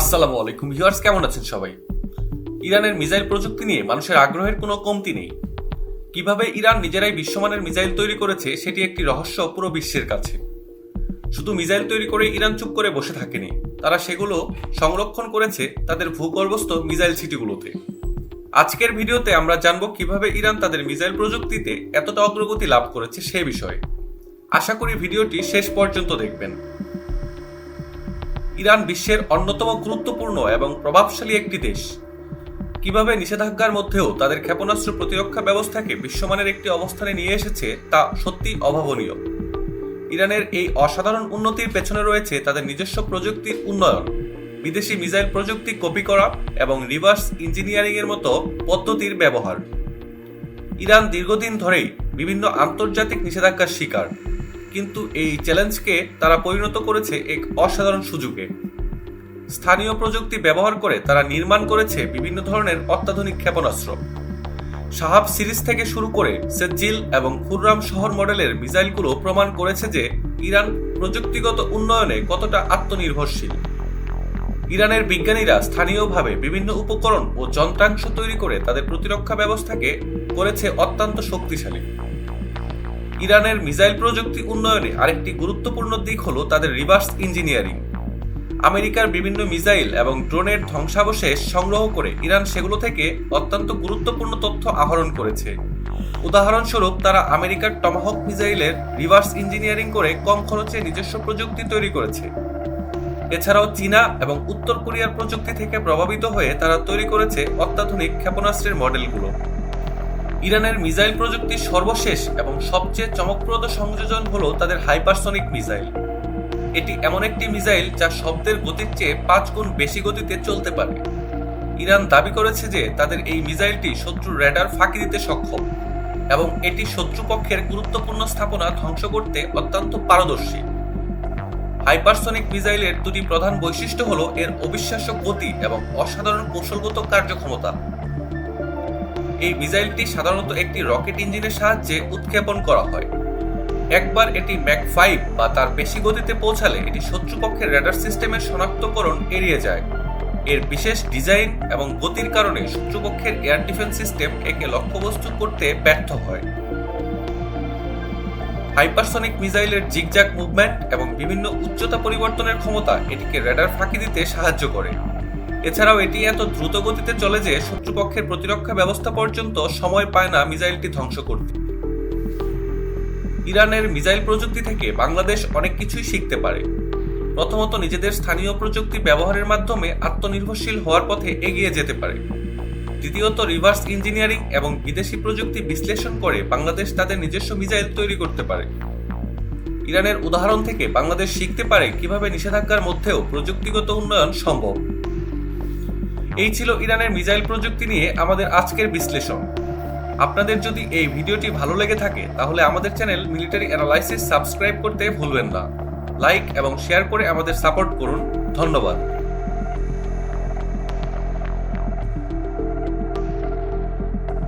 আসসালামু আলাইকুম ভিউয়ার্স, কেমন আছেন সবাই? ইরানের মিসাইল প্রযুক্তি নিয়ে মানুষের আগ্রহের কোনো কমতি নেই। কীভাবে ইরান নিজেরাই বিশ্বমানের মিসাইল তৈরি করেছে, সেটি একটি রহস্য পুরো বিশ্বের কাছে। শুধু মিসাইল তৈরি করে ইরান চুপ করে বসে থাকেনি, তারা সেগুলো সংরক্ষণ করেছে তাদের ভূগর্ভস্থ মিসাইল সিটিগুলোতে। আজকের ভিডিওতে আমরা জানব কীভাবে ইরান তাদের মিসাইল প্রযুক্তিতে এতটা অগ্রগতি লাভ করেছে সে বিষয়ে। আশা করি ভিডিওটি শেষ পর্যন্ত দেখবেন। ইরান বিশ্বের অন্যতম গুরুত্বপূর্ণ এবং প্রভাবশালী একটি দেশ। কীভাবে নিষেধাজ্ঞার মধ্যেও তাদের ক্ষেপণাস্ত্র প্রতিরক্ষা ব্যবস্থাকে বিশ্বমানের একটি অবস্থানে নিয়ে এসেছে তা সত্যি অভাবনীয়। ইরানের এই অসাধারণ উন্নতির পেছনে রয়েছে তাদের নিজস্ব প্রযুক্তির উন্নয়ন, বিদেশি মিসাইল প্রযুক্তি কপি করা এবং রিভার্স ইঞ্জিনিয়ারিং এর মতো পদ্ধতির ব্যবহার। ইরান দীর্ঘদিন ধরেই বিভিন্ন আন্তর্জাতিক নিষেধাজ্ঞার শিকার। কিন্তু এই চ্যালেঞ্জকে তারা পরিণত করেছে এক অসাধারণ সুযোগে। স্থানীয় প্রযুক্তি ব্যবহার করে তারা নির্মাণ করেছে বিভিন্ন ধরনের অত্যাধুনিক ক্ষেপণাস্ত্র। সাহাব সিরিজ থেকে শুরু করে সেজিল এবং খুররাম শহর মডেলের মিসাইলগুলো প্রমাণ করেছে যে ইরান প্রযুক্তিগত উন্নয়নে কতটা আত্মনির্ভরশীল। ইরানের বিজ্ঞানীরা স্থানীয়ভাবে বিভিন্ন উপকরণ ও যন্ত্রাংশ তৈরি করে তাদের প্রতিরক্ষা ব্যবস্থাকে করেছে অত্যন্ত শক্তিশালী। ইরানের মিসাইল প্রযুক্তি উন্নয়নে আরেকটি গুরুত্বপূর্ণ দিক হল তাদের রিভার্স ইঞ্জিনিয়ারিং। আমেরিকার বিভিন্ন মিসাইল এবং ড্রোনের ধ্বংসাবশেষ সংগ্রহ করে ইরান সেগুলো থেকে অত্যন্ত গুরুত্বপূর্ণ তথ্য আহরণ করেছে। উদাহরণস্বরূপ, তারা আমেরিকার টমাহক মিসাইলের রিভার্স ইঞ্জিনিয়ারিং করে কম খরচে নিজস্ব প্রযুক্তি তৈরি করেছে। এছাড়াও চীনা এবং উত্তর কোরিয়ার প্রযুক্তি থেকে প্রভাবিত হয়ে তারা তৈরি করেছে অত্যাধুনিক ক্ষেপণাস্ত্রের মডেলগুলো। ইরানের মিসাইল প্রযুক্তির সর্বশেষ এবং সবচেয়ে চমকপ্রদ সংযোজন হলো তাদের হাইপারসনিক মিসাইল। এটি এমন একটি মিসাইল যা শব্দের গতির চেয়ে পাঁচ গুণ বেশি গতিতে চলতে পারে। ইরান দাবি করেছে যে তাদের এই মিসাইলটি শত্রুর র্যাডার ফাঁকি দিতে সক্ষম এবং এটি শত্রুপক্ষের গুরুত্বপূর্ণ স্থাপনা ধ্বংস করতে অত্যন্ত পারদর্শী। হাইপারসনিক মিসাইলের দুটি প্রধান বৈশিষ্ট্য হল এর অবিশ্বাস্য গতি এবং অসাধারণ কৌশলগত কার্যক্ষমতা। এই মিসাইলটি সাধারণত একটি রকেট ইঞ্জিনের সাহায্যে উৎক্ষেপণ করা হয়। একবার এটি ম্যাক ফাইভ বা তার বেশি গতিতে পৌঁছালে এটি শত্রুপক্ষের র্যাডার সিস্টেমের শনাক্তকরণ এড়িয়ে যায়। এর বিশেষ ডিজাইন এবং গতির কারণে শত্রুপক্ষের এয়ার ডিফেন্স সিস্টেম একে লক্ষ্যবস্তু করতে ব্যর্থ হয়। হাইপারসনিক মিসাইলের জিগজ্যাগ মুভমেন্ট এবং বিভিন্ন উচ্চতা পরিবর্তনের ক্ষমতা এটিকে র্যাডার ফাঁকি দিতে সাহায্য করে। এছাড়াও এটি এত দ্রুত গতিতে চলে যে শত্রুপক্ষের প্রতিরক্ষা ব্যবস্থা পর্যন্ত সময় পায় না মিসাইলটি ধ্বংস করতে। ইরানের মিসাইল প্রযুক্তি থেকে বাংলাদেশ অনেক কিছুই শিখতে পারে। প্রথমত নিজেদের স্থানীয় প্রযুক্তি ব্যবহারের মাধ্যমে আত্মনির্ভরশীল হওয়ার পথে এগিয়ে যেতে পারে। দ্বিতীয়ত, রিভার্স ইঞ্জিনিয়ারিং এবং বিদেশি প্রযুক্তি বিশ্লেষণ করে বাংলাদেশ তাদের নিজস্ব মিসাইল তৈরি করতে পারে। ইরানের উদাহরণ থেকে বাংলাদেশ শিখতে পারে কীভাবে নিষেধাজ্ঞার মধ্যেও প্রযুক্তিগত উন্নয়ন সম্ভব। এই ছিল ইরানের মিসাইল প্রযুক্তি নিয়ে আমাদের আজকের বিশ্লেষণ। আপনাদের যদি এই ভিডিওটি ভালো লেগে থাকে, তাহলে আমাদের চ্যানেল মিলিটারি অ্যানালাইসিস সাবস্ক্রাইব করতে ভুলবেন না। লাইক এবং শেয়ার করে আমাদের সাপোর্ট করুন। ধন্যবাদ।